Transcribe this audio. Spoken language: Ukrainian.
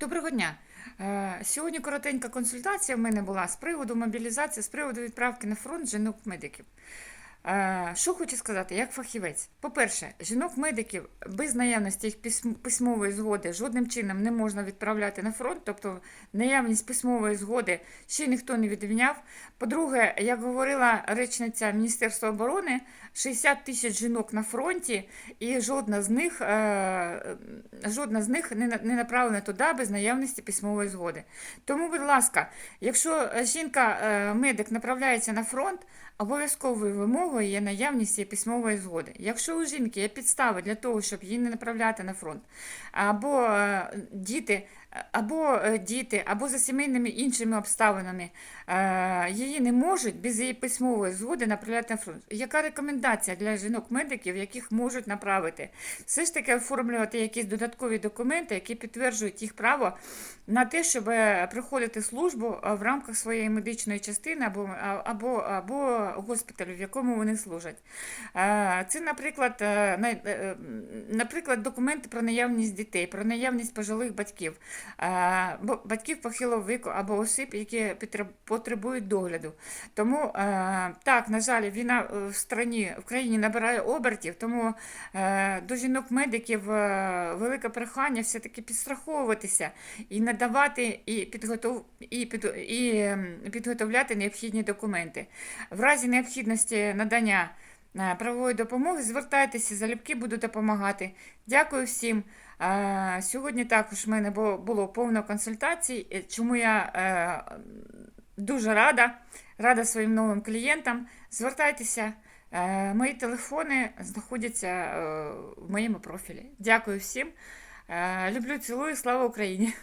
Доброго дня. Е, Сьогодні коротенька консультація в мене була з приводу мобілізації, з приводу відправки на фронт жінок-медиків. Е, Що хочу сказати, як фахівець. По-перше, жінок-медиків без наявності їх письмової згоди жодним чином не можна відправляти на фронт, тобто наявність письмової згоди ще ніхто не відміняв. По-друге, як говорила речниця Міністерства оборони, 60 тисяч жінок на фронті, і жодна з них, е, жодна з них не направлена туди без наявності письмової згоди. Тому, будь ласка, якщо жінка-медик направляється на фронт, обов'язковою вимогою є наявність її письмової згоди. Якщо у жінки є підстави для того, щоб її не направляти на фронт, або е, діти, або е, діти, або за сімейними іншими обставинами е, її не можуть без її письмової згоди направляти на фронт. Яка рекомендація для жінок-медиків, яких можуть направити? Все ж таки оформлювати якісь додаткові документи, які підтверджують їх право на те, щоб проходити службу в рамках своєї медичної частини або, або, або госпіталю, в якому вони служать. Е, Це, наприклад, е, е, м, наприклад, документи про наявність дітей, про наявність пожилих батьків, е, батьків похилого віку або осіб, які потребують догляду. Тому е, так, на жаль, війна е, в страні в країні набирає обертів, тому е, до жінок-медиків е, велике прохання все-таки підстраховуватися і надавати і, підготов... і, під... і підготовляти необхідні документи. В разі необхідності надання е, правової допомоги звертайтеся, залюбки буду допомагати. Дякую всім. Е, Сьогодні також в мене було, повно консультацій, е, чому я дуже рада, рада своїм новим клієнтам. Звертайтеся. Мої телефони знаходяться в моєму профілі. Дякую всім. Люблю, цілую, слава Україні!